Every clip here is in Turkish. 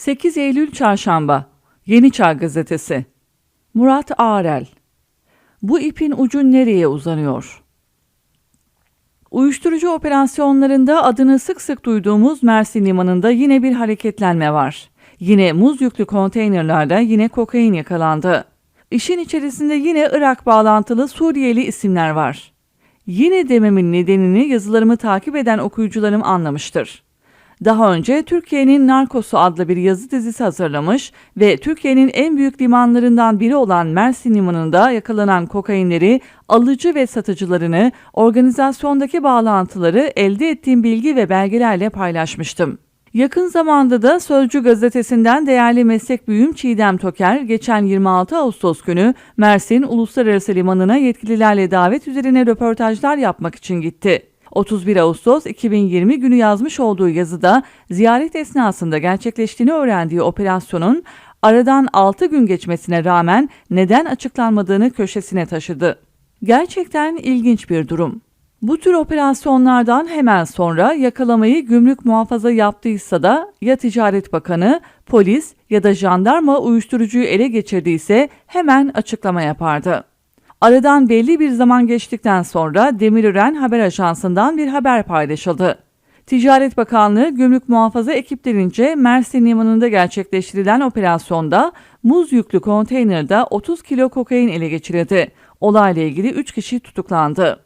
8 Eylül Çarşamba Yeni Çağ Gazetesi Murat Ağrel Bu ipin ucu nereye uzanıyor? Uyuşturucu operasyonlarında adını sık sık duyduğumuz Mersin Limanı'nda yine bir hareketlenme var. Yine muz yüklü konteynerlarda yine kokain yakalandı. İşin içerisinde yine Irak bağlantılı Suriyeli isimler var. Yine dememin nedenini yazılarımı takip eden okuyucularım anlamıştır. Daha önce Türkiye'nin Narkosu adlı bir yazı dizisi hazırlamış ve Türkiye'nin en büyük limanlarından biri olan Mersin Limanı'nda yakalanan kokainleri, alıcı ve satıcılarını, organizasyondaki bağlantıları elde ettiğim bilgi ve belgelerle paylaşmıştım. Yakın zamanda da Sözcü gazetesinden değerli meslek büyüğüm Çiğdem Toker geçen 26 Ağustos günü Mersin Uluslararası Limanı'na yetkililerle davet üzerine röportajlar yapmak için gitti. 31 Ağustos 2020 günü yazmış olduğu yazıda ziyaret esnasında gerçekleştiğini öğrendiği operasyonun aradan 6 gün geçmesine rağmen neden açıklanmadığını köşesine taşıdı. Gerçekten ilginç bir durum. Bu tür operasyonlardan hemen sonra yakalamayı gümrük muhafaza yaptıysa da ya Ticaret Bakanı, polis ya da jandarma uyuşturucuyu ele geçirdiyse hemen açıklama yapardı. Aradan belli bir zaman geçtikten sonra Demirören Haber Ajansı'ndan bir haber paylaşıldı. Ticaret Bakanlığı gümrük muhafaza ekiplerince Mersin Limanı'nda gerçekleştirilen operasyonda muz yüklü konteynerde 30 kilo kokain ele geçirildi. Olayla ilgili 3 kişi tutuklandı.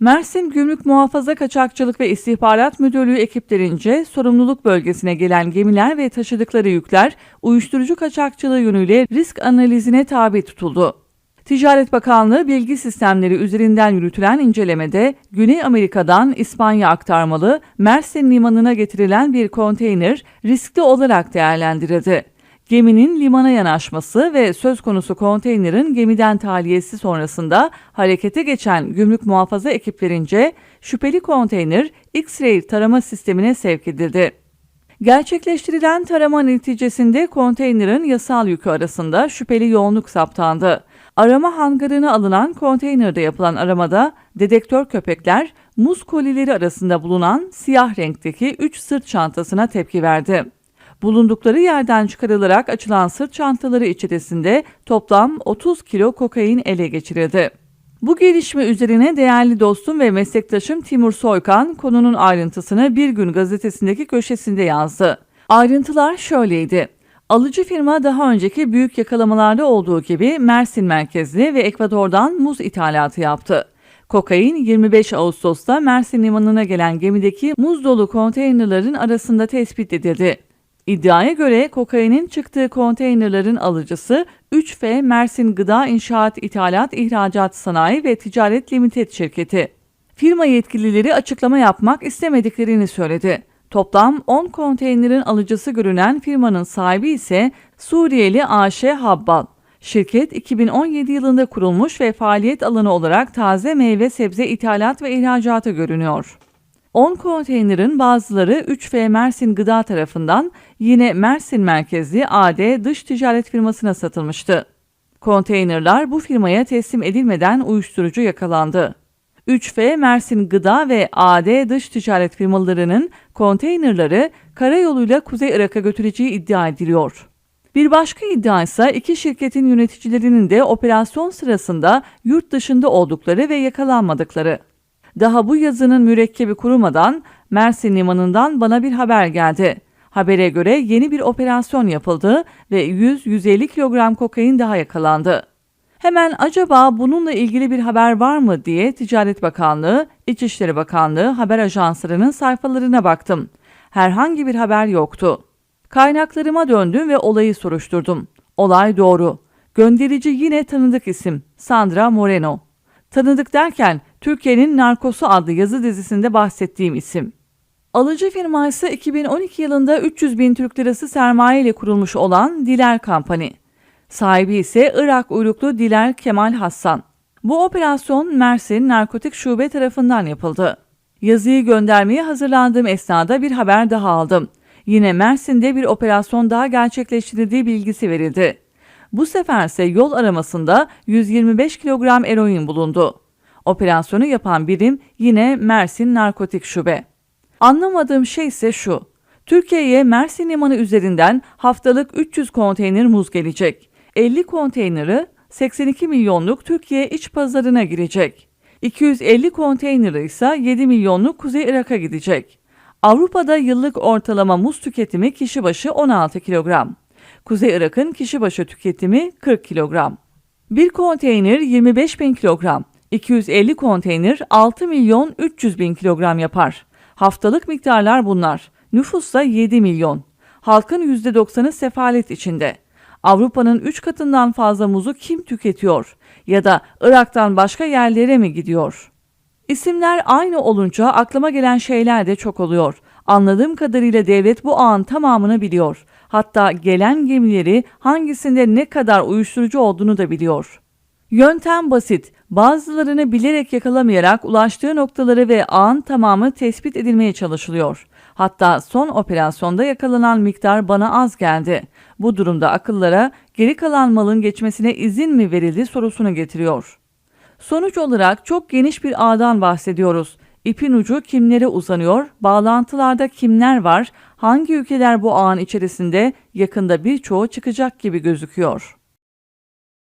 Mersin Gümrük Muhafaza Kaçakçılık ve İstihbarat Müdürlüğü ekiplerince sorumluluk bölgesine gelen gemiler ve taşıdıkları yükler uyuşturucu kaçakçılığı yönüyle risk analizine tabi tutuldu. Ticaret Bakanlığı bilgi sistemleri üzerinden yürütülen incelemede Güney Amerika'dan İspanya aktarmalı Mersin limanına getirilen bir konteyner riskli olarak değerlendirildi. Geminin limana yanaşması ve söz konusu konteynerin gemiden tahliyesi sonrasında harekete geçen gümrük muhafaza ekiplerince şüpheli konteyner X-ray tarama sistemine sevk edildi. Gerçekleştirilen tarama neticesinde konteynerin yasal yükü arasında şüpheli yoğunluk saptandı. Arama hangarına alınan konteynerde yapılan aramada dedektör köpekler muz kolileri arasında bulunan siyah renkteki 3 sırt çantasına tepki verdi. Bulundukları yerden çıkarılarak açılan sırt çantaları içerisinde toplam 30 kilo kokain ele geçirildi. Bu gelişme üzerine değerli dostum ve meslektaşım Timur Soykan konunun ayrıntısını Bir Gün gazetesindeki köşesinde yazdı. Ayrıntılar şöyleydi. Alıcı firma daha önceki büyük yakalamalarda olduğu gibi Mersin merkezli ve Ekvador'dan muz ithalatı yaptı. Kokain 25 Ağustos'ta Mersin limanına gelen gemideki muz dolu konteynerlerin arasında tespit edildi. İddiaya göre kokainin çıktığı konteynerlerin alıcısı 3F Mersin Gıda İnşaat İthalat İhracat Sanayi ve Ticaret Limited şirketi. Firma yetkilileri açıklama yapmak istemediklerini söyledi. Toplam 10 konteynerin alıcısı görünen firmanın sahibi ise Suriyeli AŞ Habbal. Şirket 2017 yılında kurulmuş ve faaliyet alanı olarak taze meyve sebze ithalat ve ihracatı görünüyor. 10 konteynerin bazıları 3F Mersin Gıda tarafından yine Mersin merkezli AD dış ticaret firmasına satılmıştı. Konteynerler bu firmaya teslim edilmeden uyuşturucu yakalandı. 3F Mersin Gıda ve AD dış ticaret firmalarının konteynerları karayoluyla Kuzey Irak'a götüreceği iddia ediliyor. Bir başka iddia ise iki şirketin yöneticilerinin de operasyon sırasında yurt dışında oldukları ve yakalanmadıkları. Daha bu yazının mürekkebi kurumadan Mersin limanından bana bir haber geldi. Habere göre yeni bir operasyon yapıldı ve 100-150 kilogram kokain daha yakalandı. Hemen acaba bununla ilgili bir haber var mı diye Ticaret Bakanlığı, İçişleri Bakanlığı haber ajanslarının sayfalarına baktım. Herhangi bir haber yoktu. Kaynaklarıma döndüm ve olayı soruşturdum. Olay doğru. Gönderici yine tanıdık isim Sandra Moreno. Tanıdık derken Türkiye'nin Narkosu adlı yazı dizisinde bahsettiğim isim. Alıcı firma ise 2012 yılında 300 bin Türk lirası sermaye ile kurulmuş olan Diler Company. Sahibi ise Irak uyruklu Diler Kemal Hassan. Bu operasyon Mersin Narkotik Şube tarafından yapıldı. Yazıyı göndermeye hazırlandığım esnada bir haber daha aldım. Yine Mersin'de bir operasyon daha gerçekleştirildiği bilgisi verildi. Bu sefer ise yol aramasında 125 kilogram eroin bulundu. Operasyonu yapan birim yine Mersin Narkotik Şube. Anlamadığım şey ise şu. Türkiye'ye Mersin Limanı üzerinden haftalık 300 konteyner muz gelecek. 50 konteyneri 82 milyonluk Türkiye iç pazarına girecek. 250 konteyneri ise 7 milyonluk Kuzey Irak'a gidecek. Avrupa'da yıllık ortalama muz tüketimi kişi başı 16 kilogram. Kuzey Irak'ın kişi başı tüketimi 40 kilogram. Bir konteyner 25 bin kilogram. 250 konteyner 6 milyon 300 bin kilogram yapar. Haftalık miktarlar bunlar. Nüfussa 7 milyon. Halkın %90'ı sefalet içinde. Avrupa'nın 3 katından fazla muzu kim tüketiyor? Ya da Irak'tan başka yerlere mi gidiyor? İsimler aynı olunca aklıma gelen şeyler de çok oluyor. Anladığım kadarıyla devlet bu ağın tamamını biliyor. Hatta gelen gemileri hangisinde ne kadar uyuşturucu olduğunu da biliyor. Yöntem basit. Bazılarını bilerek yakalamayarak ulaştığı noktaları ve ağın tamamı tespit edilmeye çalışılıyor. Hatta son operasyonda yakalanan miktar bana az geldi. Bu durumda akıllara geri kalan malın geçmesine izin mi verildi sorusunu getiriyor. Sonuç olarak çok geniş bir ağdan bahsediyoruz. İpin ucu kimlere uzanıyor, bağlantılarda kimler var, hangi ülkeler bu ağın içerisinde yakında birçoğu çıkacak gibi gözüküyor.